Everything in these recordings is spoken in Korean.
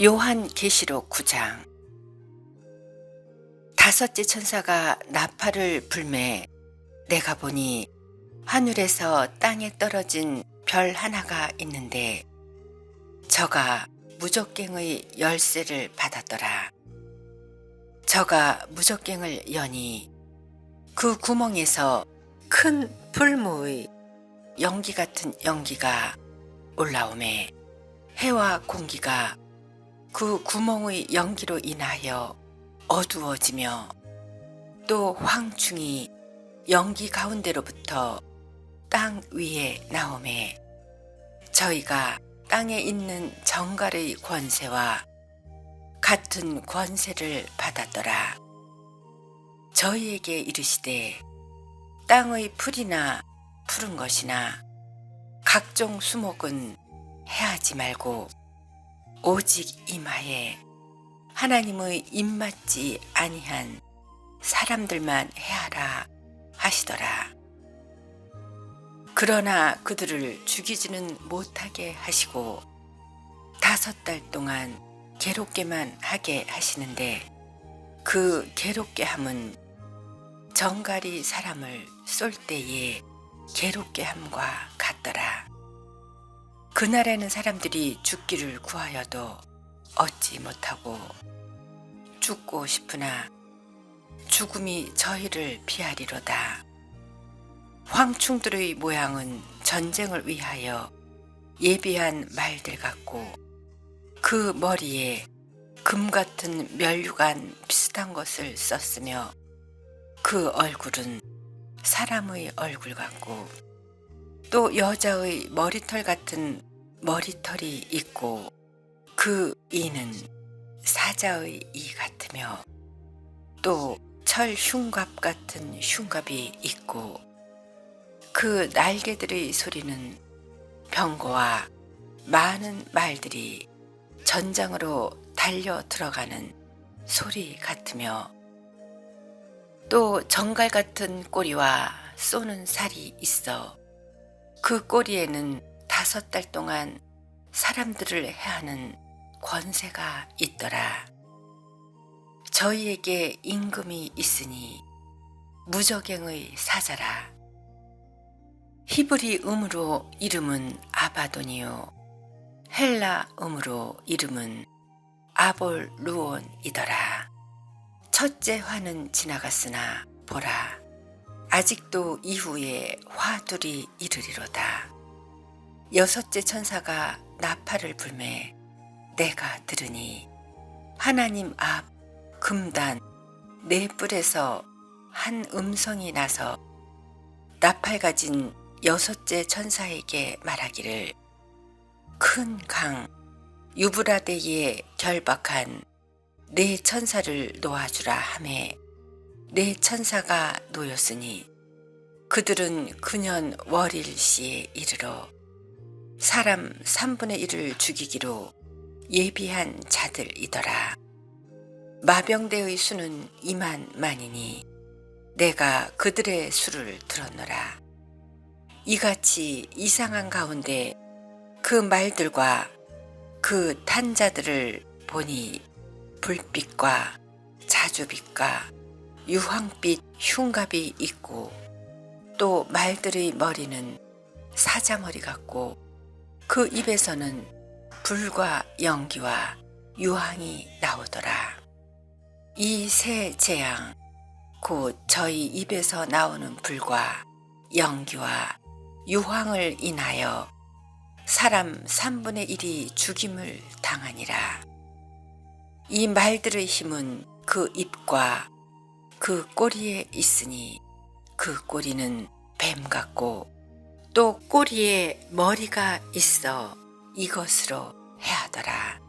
요한 계시록 9장 다섯째 천사가 나팔을 불매 내가 보니 하늘에서 땅에 떨어진 별 하나가 있는데 저가 무적갱의 열쇠를 받았더라. 저가 무적갱을 여니 그 구멍에서 큰 불무의 연기 같은 연기가 올라오매 해와 공기가 그 구멍의 연기로 인하여 어두워지며 또 황충이 연기 가운데로부터 땅 위에 나오매 저희가 땅에 있는 정갈의 권세와 같은 권세를 받았더라. 저희에게 이르시되 땅의 풀이나 푸른 것이나 각종 수목은 해하지 말고 오직 이마에 하나님의 입맞지 아니한 사람들만 해하라 하시더라. 그러나 그들을 죽이지는 못하게 하시고 다섯 달 동안 괴롭게만 하게 하시는데 그 괴롭게 함은 정갈이 사람을 쏠 때에 괴롭게 함과 같더라. 그날에는 사람들이 죽기를 구하여도 얻지 못하고 죽고 싶으나 죽음이 저희를 피하리로다. 황충들의 모양은 전쟁을 위하여 예비한 말들 같고 그 머리에 금 같은 면류관 비슷한 것을 썼으며 그 얼굴은 사람의 얼굴 같고 또 여자의 머리털 같은 머리털이 있고 그 이는 사자의 이 같으며 또 철 흉갑 같은 흉갑이 있고 그 날개들의 소리는 병거와 많은 말들이 전장으로 달려 들어가는 소리 같으며 또 정갈 같은 꼬리와 쏘는 살이 있어 그 꼬리에는 다섯 달 동안 사람들을 해하는 권세가 있더라. 저희에게 임금이 있으니 무적행의 사자라. 히브리 음으로 이름은 아바돈이요. 헬라 음으로 이름은 아볼 루온이더라. 첫째 화는 지나갔으나 보라. 아직도 이후에 화둘이 이르리로다. 여섯째 천사가 나팔을 불매 내가 들으니 하나님 앞 금단 네 뿔에서 한 음성이 나서 나팔 가진 여섯째 천사에게 말하기를 큰 강 유브라데에 결박한 네 천사를 놓아주라 하매 네 천사가 놓였으니 그들은 그년 월일 시에 이르러 사람 3분의 1을 죽이기로 예비한 자들이더라. 마병대의 수는 2만 만이니 내가 그들의 수를 들었노라. 이같이 이상한 가운데 그 말들과 그 탄자들을 보니 불빛과 자주빛과 유황빛 흉갑이 있고 또 말들의 머리는 사자머리 같고 그 입에서는 불과 연기와 유황이 나오더라. 이 세 재앙, 곧 저희 입에서 나오는 불과 연기와 유황을 인하여 사람 3분의 1이 죽임을 당하니라. 이 말들의 힘은 그 입과 그 꼬리에 있으니 그 꼬리는 뱀 같고 또 꼬리에 머리가 있어 이것으로 해하더라.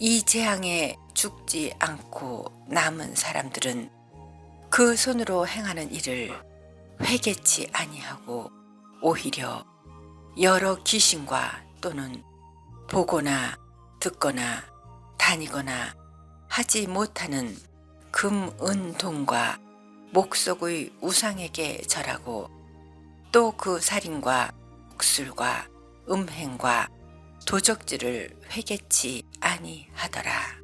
이 재앙에 죽지 않고 남은 사람들은 그 손으로 행하는 일을 회개치 아니하고 오히려 여러 귀신과 또는 보거나 듣거나 다니거나 하지 못하는 금, 은, 동과 목속의 우상에게 절하고 또 그 살인과 국술과 음행과 도적질을 회개치 아니하더라.